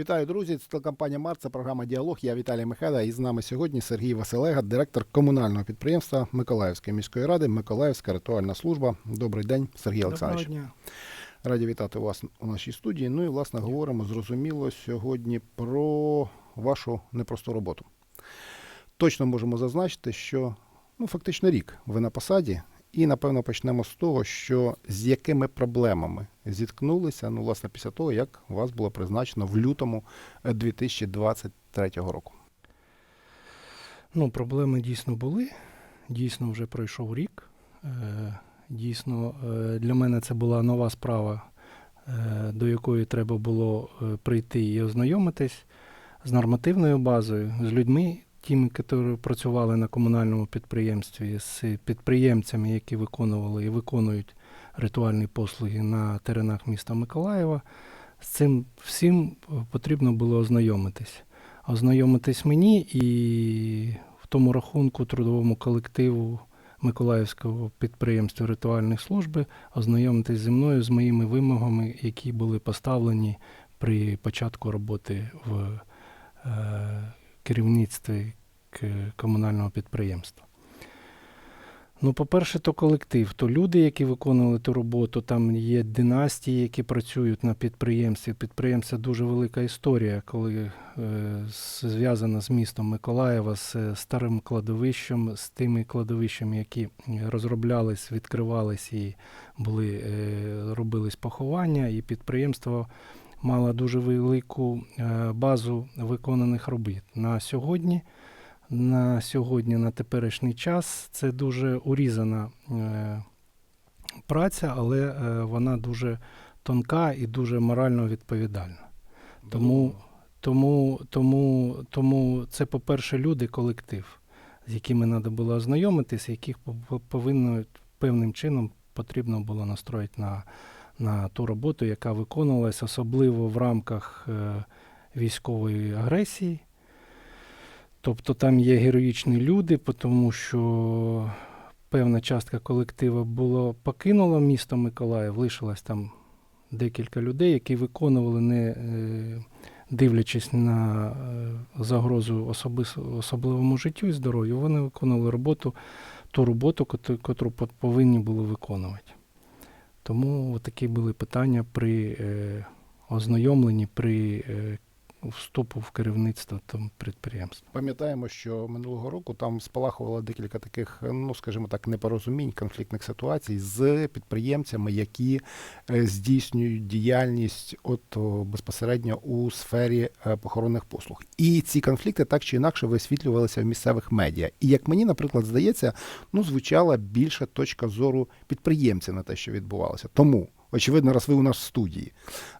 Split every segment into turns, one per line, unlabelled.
Вітаю, друзі! Це телекомпанія Март, це програма Діалог. Я Віталій Михайла. І з нами сьогодні Сергій Василега, директор комунального підприємства Миколаївської міської ради, Миколаївська ритуальна служба. Добрий день, Сергій Олександрович.
Доброго дня.
Раді вітати вас у нашій студії. Ну і власне говоримо зрозуміло сьогодні про вашу непросту роботу. Точно можемо зазначити, що ну фактично рік ви на посаді, і напевно почнемо з того, що з якими проблемами зіткнулися, ну власне після того, як вас було призначено в лютому е, 2023 року.
Ну, проблеми дійсно були. Дійсно, вже пройшов рік. Е, Дійсно, е, для мене це була нова справа, е, до якої треба було е, прийти і ознайомитись з нормативною базою, з людьми, тими, які працювали на комунальному підприємстві, з підприємцями, які виконували і виконують ритуальні послуги на теренах міста Миколаєва. З цим всім е, потрібно було ознайомитись. Ознайомитись мені і в тому рахунку трудовому колективу Миколаївського підприємства ритуальних служби ознайомитись зі мною з моїми вимогами, які були поставлені при початку роботи в е, керівництві комунального підприємства. Ну, по-перше, то колектив, то люди, які виконували ту роботу, там є династії, які працюють на підприємстві. Підприємство дуже велика історія, коли е, зв'язана з містом Миколаєва, з е, старим кладовищем, з тими кладовищами, які розроблялись, відкривались і були, е, робились поховання, і підприємство мало дуже велику е, базу виконаних робіт. На сьогодні на сьогодні, на теперішній час, це дуже урізана е, праця, але е, вона дуже тонка і дуже морально відповідальна. Тому, тому, тому, тому це, по-перше, люди, колектив, з якими треба було ознайомитися, яких повинно певним чином потрібно було настроїти на, на ту роботу, яка виконувалась, особливо в рамках е, військової агресії. Тобто там є героїчні люди, тому що певна частка колективу було покинула місто Миколаїв, лишилось там декілька людей, які виконували, не е, дивлячись на е, загрозу особис- особливому життю і здоров'ю, вони виконували роботу, ту роботу, котру повинні були виконувати. Тому такі були питання при е, ознайомленні, при е, вступу в керівництво там підприємства.
Пам'ятаємо, що минулого року там спалахувало декілька таких, ну скажімо так, непорозумінь, конфліктних ситуацій з підприємцями, які е, здійснюють діяльність от безпосередньо у сфері е, похоронних послуг. І ці конфлікти так чи інакше висвітлювалися в місцевих медіа. І як мені, наприклад, здається, ну звучала більша точка зору підприємця на те, що відбувалося. Тому. Очевидно, раз ви у нас в студії.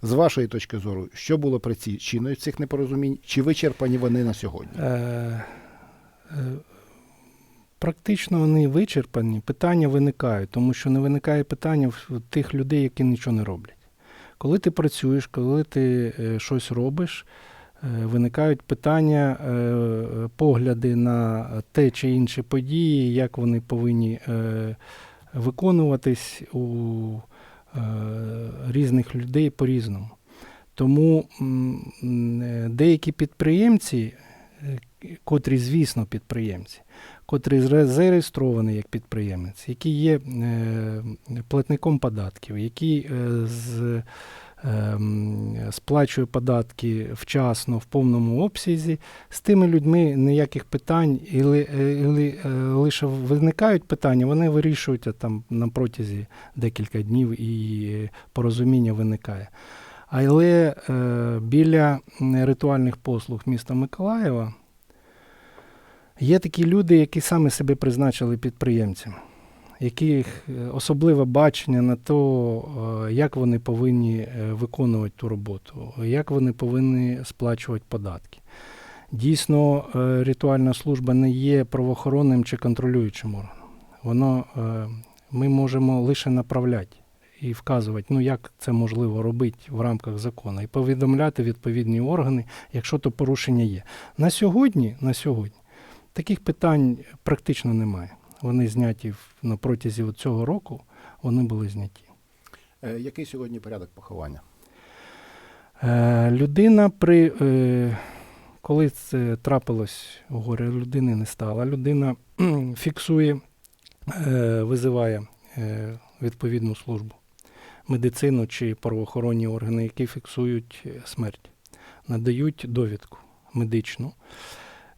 З вашої точки зору, що було причиною цих непорозумінь? Чи вичерпані вони на сьогодні?
Е, е, Практично вони вичерпані, питання виникають, тому що не виникає питання в тих людей, які нічого не роблять. Коли ти працюєш, коли ти е, щось робиш, виникають питання, погляди на те чи інші події, як вони повинні виконуватись у різних людей по-різному. Тому е, деякі підприємці, е, котрі, звісно, підприємці, котрі зареєстровані як підприємець, які є е, платником податків, які е, з, е, сплачує податки вчасно, в повному обсязі, з тими людьми ніяких питань, і, е, е, лише виникають питання, вони вирішують а, там на протязі декілька днів і е, порозуміння виникає. Але біля ритуальних послуг міста Миколаєва є такі люди, які саме себе призначили підприємцями, яких е, особливе бачення на то, е, як вони повинні е, виконувати ту роботу, як вони повинні сплачувати податки. Дійсно, ритуальна служба не є правоохоронним чи контролюючим органом. Воно, ми можемо лише направляти і вказувати, ну як це можливо робити в рамках закону, і повідомляти відповідні органи, якщо то порушення є. На сьогодні, на сьогодні таких питань практично немає. Вони зняті на протязі цього року, вони були зняті.
Е, Який сьогодні порядок поховання?
Е, людина при. Е, коли це трапилось горе, людини не стало. Людина фіксує, е, визиває е, відповідну службу, медицину чи правоохоронні органи, які фіксують смерть, надають довідку медичну.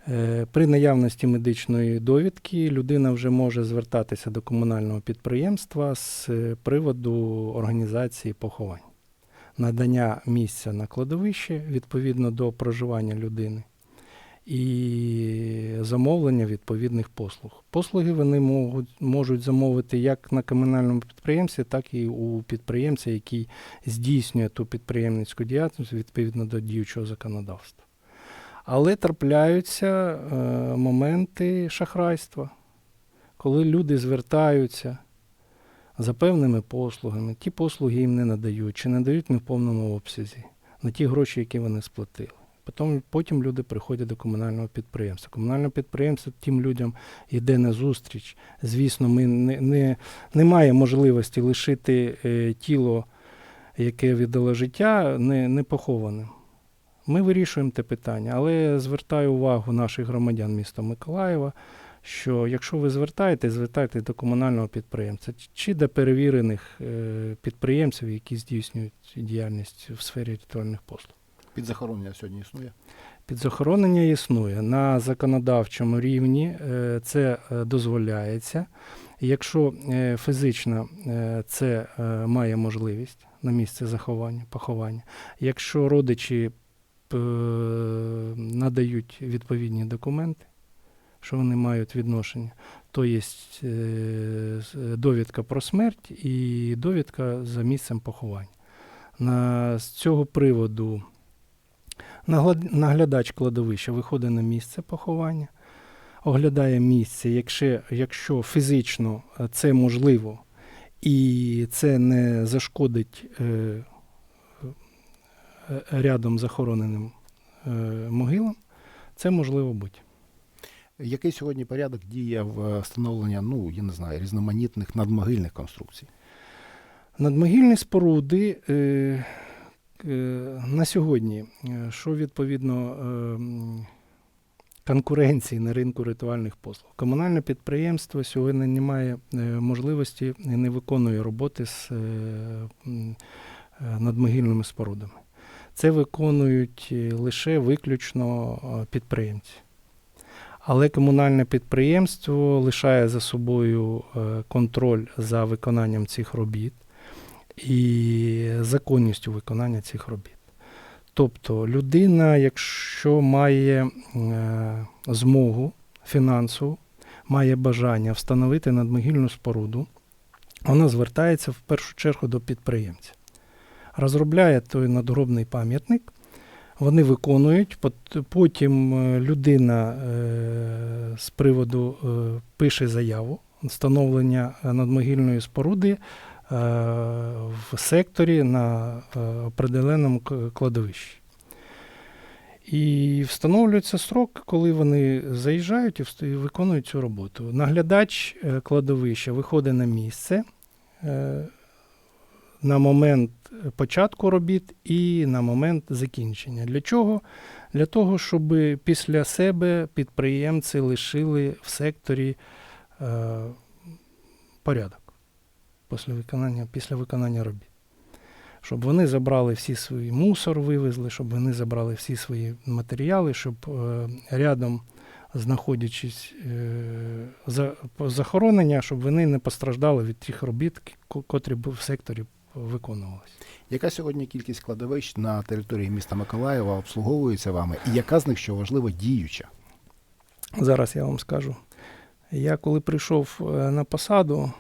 Е, При наявності медичної довідки людина вже може звертатися до комунального підприємства з е, приводу організації поховань, надання місця на кладовище відповідно до проживання людини і замовлення відповідних послуг. Послуги вони можуть, можуть замовити як на комунальному підприємстві, так і у підприємця, який здійснює ту підприємницьку діяльність відповідно до діючого законодавства. Але трапляються е, моменти шахрайства, коли люди звертаються за певними послугами, ті послуги їм не надають, чи надають не в повному обсязі на ті гроші, які вони сплатили. Потім, потім люди приходять до комунального підприємства. Комунальне підприємство тим людям йде на зустріч. Звісно, ми не, не, немає можливості лишити е, тіло, яке віддало життя, не, не похованим. Ми вирішуємо те питання, але звертаю увагу наших громадян міста Миколаєва, що якщо ви звертаєтесь, звертайтесь до комунального підприємця чи до перевірених е, підприємців, які здійснюють діяльність в сфері ритуальних послуг.
Підзахоронення сьогодні існує.
Підзахоронення існує на законодавчому рівні, е, це е, дозволяється. Якщо фізично це має можливість на місце заховання, поховання, якщо родичі надають відповідні документи, що вони мають відношення, то є е, довідка про смерть і довідка за місцем поховання. На, з цього приводу Наглядач кладовища виходить на місце поховання, оглядає місце, якщо, якщо фізично е, це можливо і це не зашкодить е, е, рядом захороненим е, могилам, це можливо бути.
Який сьогодні порядок діє в встановлення, ну, я не знаю, різноманітних надмогильних конструкцій?
Надмогильні споруди е, е, на сьогодні, е, що відповідно е, конкуренції на ринку ритуальних послуг. Комунальне підприємство сьогодні не має е, можливості і не виконує роботи з е, е, надмогильними спорудами. Це виконують е, лише виключно е, підприємці. Але комунальне підприємство лишає за собою е, контроль за виконанням цих робіт і законністю виконання цих робіт. Тобто людина, якщо має змогу фінансову, має бажання встановити надмогильну споруду, вона звертається в першу чергу до підприємця. Розробляє той надгробний пам'ятник, вони виконують, потім е, людина е, з приводу е, пише заяву встановлення надмогильної споруди в секторі на определеному кладовищі. І встановлюється срок, коли вони заїжджають і виконують цю роботу. Наглядач кладовища виходить на місце на момент початку робіт і на момент закінчення. Для чого? Для того, щоб після себе підприємці лишили в секторі е, порядок після виконання, після виконання робіт. Щоб вони забрали всі свій мусор, вивезли, щоб вони забрали всі свої матеріали, щоб е, рядом, знаходячись е, за захоронення, щоб вони не постраждали від тих робіт, котрі в секторі виконувалися.
Яка сьогодні кількість кладовищ на території міста Миколаєва обслуговується вами? І яка з них, що важливо, діюча?
Зараз я вам скажу. Я коли прийшов е, на посаду,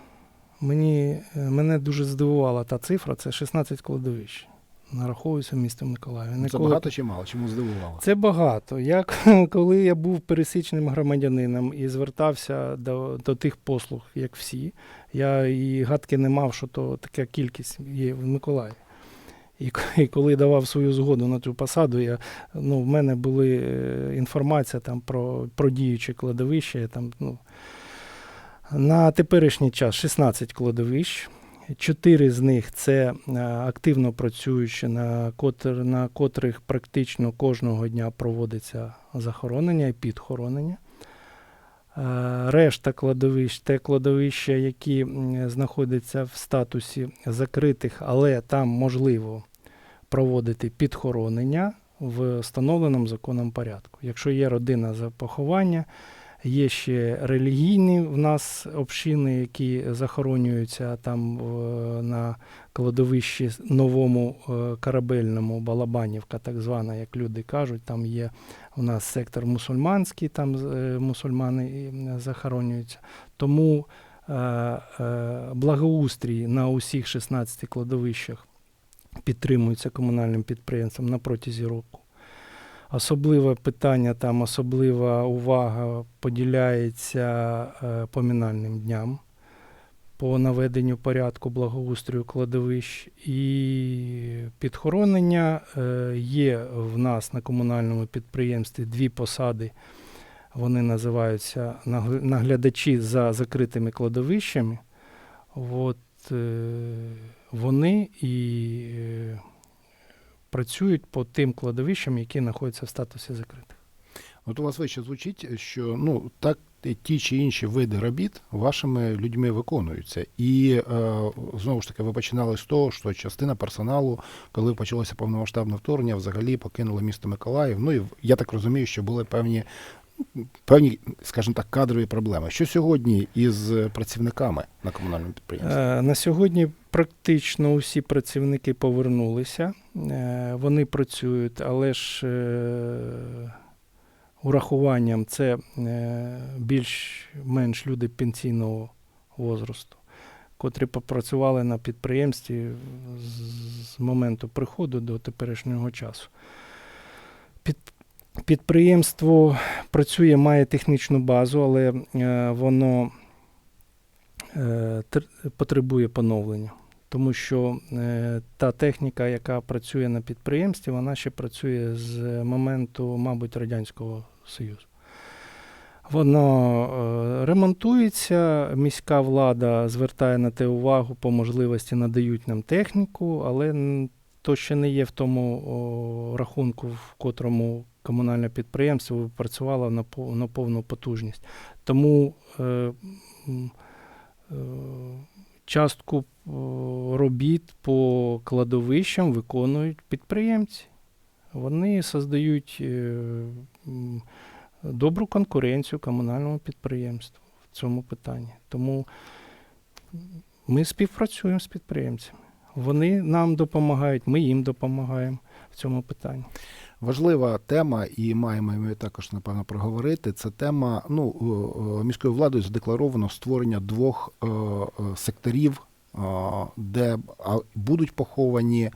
мені, е, мене дуже здивувала та цифра, це 16 кладовищ. Нараховується місто Миколаїв.
Ну, Це
Ніколи-
багато чи мало? Чому здивувало?
Це багато. Я коли я був пересічним громадянином і звертався до, до тих послуг, як всі, я і гадки не мав, що то така кількість є в Миколаєві. І, коли давав свою згоду на цю посаду, я, ну, в мене були е, інформація там про, про діюче кладовище. Там, ну, на теперішній час 16 кладовищ. Чотири з них це е, активно працюючі, на, котр, на котрих практично кожного дня проводиться захоронення і підхоронення. Е, Решта кладовищ те кладовища, які знаходяться в статусі закритих, але там можливо проводити підхоронення в встановленому законом порядку. Якщо є родина за поховання, є ще релігійні в нас общини, які захоронюються там на кладовищі новому е, корабельному Балабанівка, так звана, як люди кажуть. Там є у нас сектор мусульманський, там е, мусульмани захоронюються. Тому е, благоустрій на усіх 16 кладовищах підтримується комунальним підприємством на протязі року. Особливе питання, там особлива увага поділяється е, помінальним дням по наведенню порядку благоустрою кладовищ. І підхоронення е, є в нас на комунальному підприємстві дві посади. Вони називаються нагл- наглядачі за закритими кладовищами. От, е, вони і працюють по тим кладовищам, які знаходяться в статусі закритих.
От у вас вище звучить, що ну так ті чи інші види робіт вашими людьми виконуються. І е, знову ж таки, ви починали з того, що частина персоналу, коли почалося повномасштабне вторгнення, взагалі покинули місто Миколаїв. Ну і я так розумію, що були певні, певні, скажімо так, кадрові проблеми. Що сьогодні із працівниками на комунальному підприємстві?
Е, На сьогодні практично усі працівники повернулися. Е, Вони працюють, але ж е, урахуванням це більш-менш люди пенсійного возрасту, котрі попрацювали на підприємстві з моменту приходу до теперішнього часу. Під, підприємство працює, має технічну базу, але е, воно е, тр- потребує поновлення. Тому що е, та техніка, яка працює на підприємстві, вона ще працює з моменту, мабуть, Радянського Союзу. Воно ремонтується, міська влада звертає на те увагу, по можливості надають нам техніку, але то ще не є в тому рахунку, в котрому комунальне підприємство працювало на, пов- на повну потужність. Тому е, е, частку робіт по кладовищам виконують підприємці. Вони создають е, добру конкуренцію комунальному підприємству в цьому питанні. Тому ми співпрацюємо з підприємцями. Вони нам допомагають, ми їм допомагаємо в цьому питанні.
Важлива тема, і маємо ми також напевно проговорити. Це тема ну е, е, міською владою задекларовано створення двох е, секторів, де будуть поховані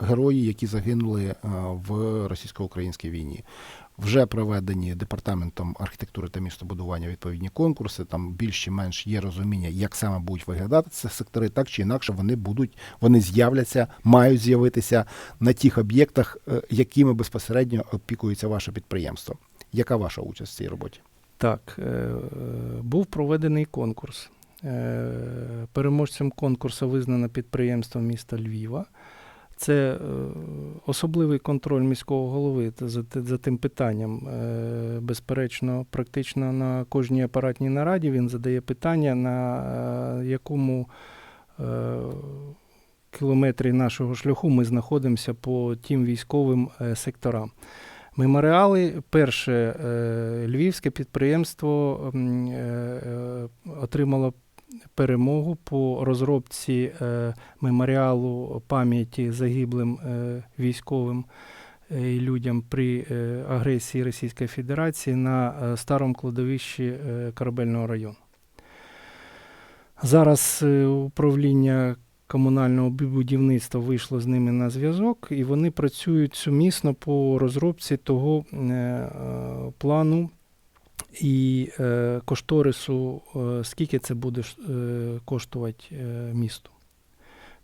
герої, які загинули в російсько-українській війні. Вже проведені департаментом архітектури та містобудування відповідні конкурси. Там більш чи менш є розуміння, як саме будуть виглядати ці сектори, так чи інакше вони будуть, вони з'являться, мають з'явитися на тих об'єктах, е, якими безпосередньо опікується ваше підприємство. Яка ваша участь в цій роботі?
Так, е, був проведений конкурс. Е, Переможцем конкурсу визнано підприємство міста Львіва. Це е, особливий контроль міського голови за, тим питанням. Е, Безперечно, практично на кожній апаратній нараді він задає питання, на е, якому кілометрі нашого шляху ми знаходимося по тим військовим секторам. Меморіали, перше львівське підприємство отримало перемогу по розробці е, меморіалу пам'яті загиблим е, військовим е, і людям при е, агресії Російської Федерації на е, старому кладовищі е, корабельного району. Зараз е, управління комунального будівництва вийшло з ними на зв'язок, і вони працюють сумісно по розробці того е, е, плану і е, кошторису, е, скільки це буде е, коштувати е, місту.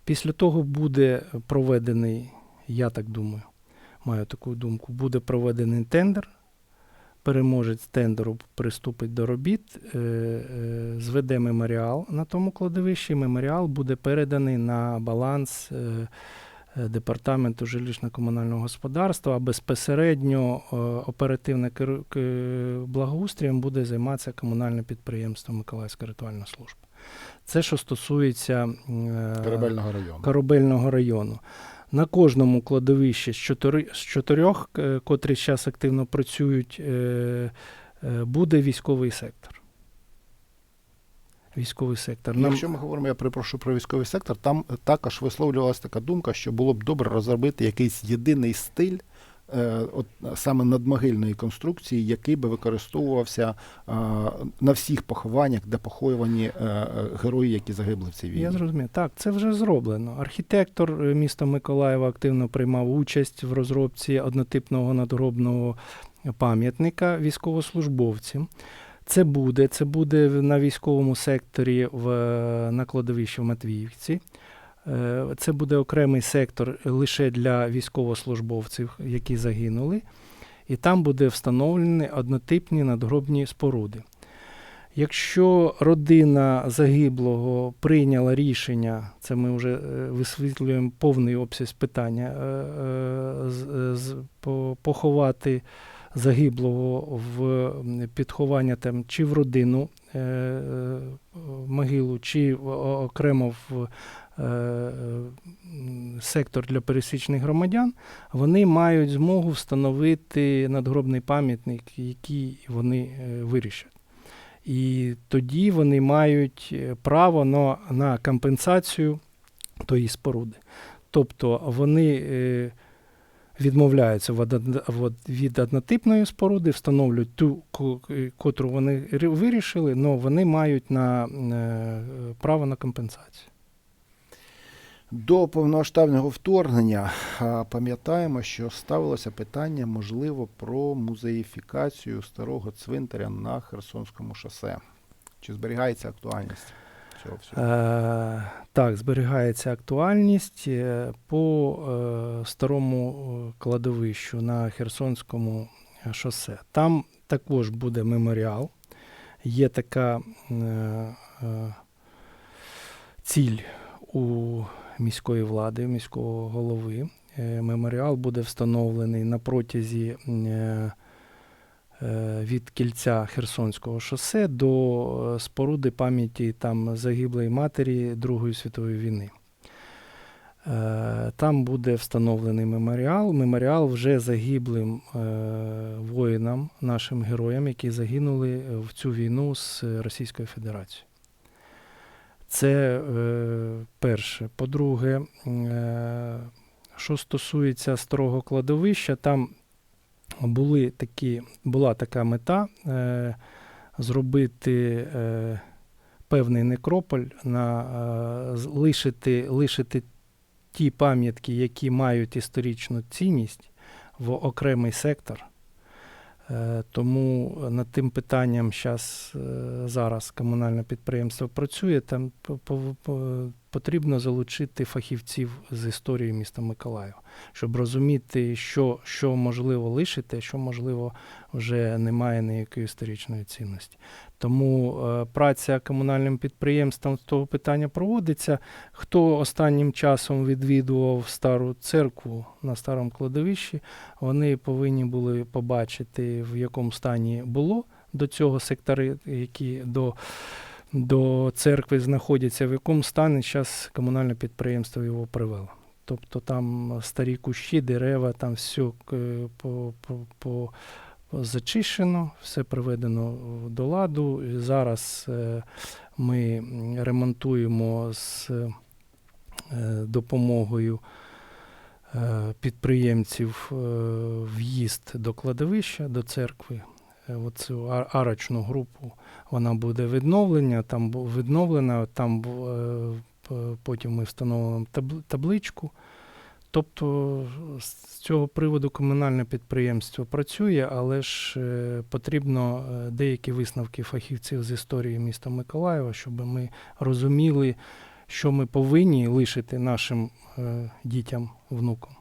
Після того буде проведений, я так думаю, маю таку думку, буде проведений тендер переможець тендеру приступить до робіт, е, е, зведе меморіал на тому кладовищі. Меморіал буде переданий на баланс е, департаменту жилищно-комунального господарства, а безпосередньо е, оперативне благоустрієм буде займатися комунальне підприємство Миколаївська ритуальна служба. Це що стосується е,
Корабельного району.
корабельного району. На кожному кладовищі з, чотирьох, е, котрі зараз активно працюють, е, е, буде військовий сектор. Військовий сектор. Нам,
Якщо ми говоримо, я перепрошую про військовий сектор, там також висловлювалася така думка, що було б добре розробити якийсь єдиний стиль. е, От саме надмогильної конструкції, який би використовувався е, на всіх похованнях, де поховані е, е, герої, які загибли в цій війні.
Я зрозумів. Так, це вже зроблено. Архітектор е, міста Миколаєва активно приймав участь в розробці однотипного надгробного пам'ятника військовослужбовцям. Це буде, це буде на військовому секторі в, на кладовищі в Матвіївці. Е, Це буде окремий сектор лише для військовослужбовців, які загинули. І там буде встановлені однотипні надгробні споруди. Якщо родина загиблого прийняла рішення, це ми вже е, висвітлюємо повний обсяг питання, е, поховати загиблого в підховання там, чи в родину е, е, могилу, чи в- окремо в е, сектор для пересічних громадян, вони мають змогу встановити надгробний пам'ятник, який вони е, вирішать. І тоді вони мають е, право на, на компенсацію тої споруди. Тобто вони відмовляються від, одно- від- від однотипної споруди, встановлюють ту, котру вони вирішили, але вони мають на, е, право на компенсацію.
До повномасштабного вторгнення пам'ятаємо, що ставилося питання, можливо, про музеїфікацію старого цвинтаря на Херсонському шосе. Чи зберігається актуальність цього всього?
Е, так, зберігається актуальність Е, по е, старому е, кладовищу на Херсонському е, шосе. Там також буде меморіал. Є така е, е, ціль у міської влади, міського голови. Е, Меморіал буде встановлений на протязі е, від кільця Херсонського шосе до е, споруди пам'яті там загиблої матері Другої світової війни. Е, Там буде встановлений меморіал. Меморіал вже загиблим е, воїнам, нашим героям, які загинули в цю війну з Російською Федерацією. Це е, перше. По-друге, е, що стосується старого кладовища, там були такі, була така мета е, зробити е, певний некрополь, на, е, лишити, лишити ті пам'ятки, які мають історичну цінність, в окремий сектор. Е, Тому над тим питанням щас, е, зараз комунальне підприємство працює. Там потрібно залучити фахівців з історії міста Миколаєва, щоб розуміти, що, що можливо лишити, що можливо вже не має ніякої історичної цінності. Тому е, праця комунальним підприємством з того питання проводиться. Хто останнім часом відвідував стару церкву на старому кладовищі, вони повинні були побачити, в якому стані було до цього сектори, які до, до церкви знаходяться, в якому стані зараз комунальне підприємство його привело. Тобто там старі кущі, дерева, там все по, по, по зачищено, все приведено до ладу. І зараз е, ми ремонтуємо з е, допомогою е, підприємців в'їзд до кладовища, до церкви. Е, Оцю арочну групу вона буде відновлена, там відновлена, там е, потім ми встановимо табличку. Тобто з цього приводу комунальне підприємство працює, але ж е, потрібно деякі висновки фахівців з історії міста Миколаєва, щоб ми розуміли, що ми повинні лишити нашим дітям, внукам,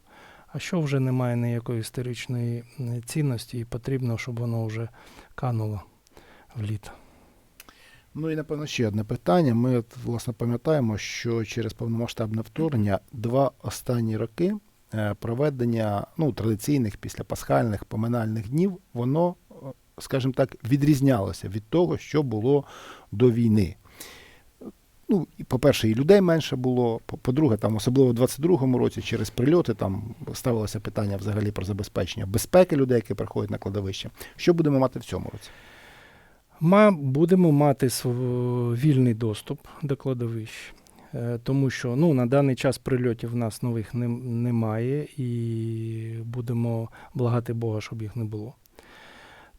А що вже не має ніякої історичної цінності, і потрібно, щоб воно вже кануло в літо.
Ну і напевно ще одне питання. Ми от, власне пам'ятаємо, що через повномасштабне вторгнення два останні роки е, проведення ну, традиційних післяпасхальних поминальних днів, воно, е, скажімо так, відрізнялося від того, що було до війни. Ну, по-перше, і людей менше було. по- По-друге, там, особливо в 22-му році, через прильоти там ставилося питання взагалі про забезпечення безпеки людей, які приходять на кладовище. Що будемо мати в цьому році?
Ми будемо мати вільний доступ до кладовищ, е, тому що ну, на даний час прильотів в нас нових немає, і будемо благати Бога, щоб їх не було.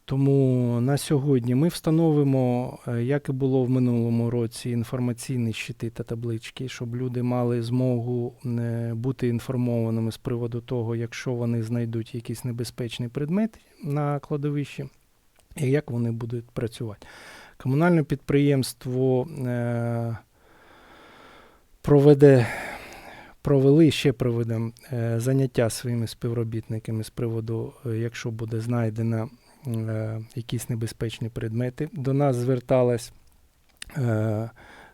Тому на сьогодні ми встановимо, е, як і було в минулому році, інформаційні щити та таблички, щоб люди мали змогу е, бути інформованими з приводу того, якщо вони знайдуть якийсь небезпечний предмет на кладовищі, і як вони будуть працювати. Комунальне підприємство е, проведе, провели ще проведемо заняття своїми співробітниками з приводу, якщо буде знайдено е, якісь небезпечні предмети. До нас зверталась е,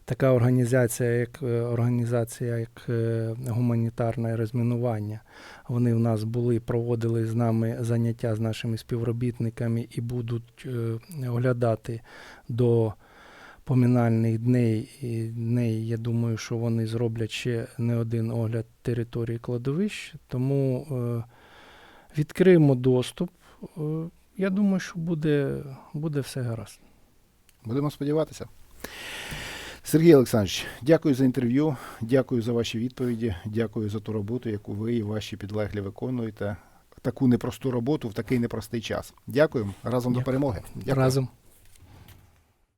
така організація, як е, організація, як е, гуманітарне розмінування. Вони в нас були, проводили з нами заняття з нашими співробітниками і будуть е, оглядати до поминальних дней. І дней, я думаю, що вони зроблять ще не один огляд території кладовищ. Тому е, відкриємо доступ. Е, я думаю, що буде, буде все гаразд.
Будемо сподіватися. Сергій Олександрович, дякую за інтерв'ю, дякую за ваші відповіді, дякую за ту роботу, яку ви і ваші підлеглі виконуєте. Таку непросту роботу в такий непростий час. Дякую. Разом до перемоги. Дякую.
Разом.